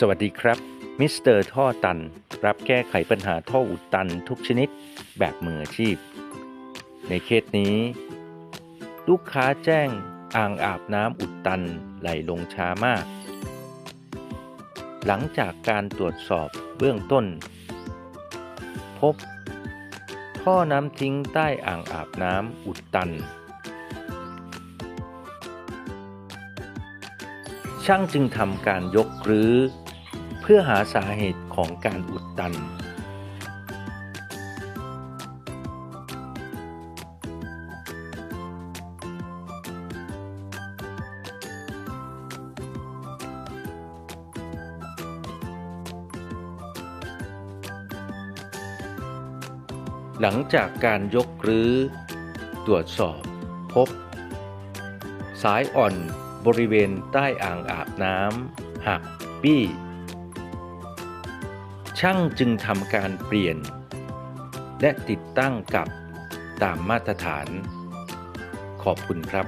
สวัสดีครับ มิสเตอร์ท่อตัน รับแก้ไขปัญหาท่ออุดตันทุกชนิดแบบมืออาชีพ ในเคสนี้ ลูกค้าแจ้งอ่างอาบน้ำอุดตันไหลลงช้ามาก หลังจากการตรวจสอบเบื้องต้น พบ ท่อน้ำทิ้งใต้อ่างอาบน้ำอุดตัน ช่างจึงทำการยกรื้อ พื่อหาสาเหตุของการอุดตัน หลังจากการยกรื้อ ตรวจสอบ พบ สายอ่อนบริเวณใต้อ่างอาบน้ำหักบี้ ช่างจึงทำการเปลี่ยน และติดตั้งกับตามมาตรฐาน ขอบคุณครับ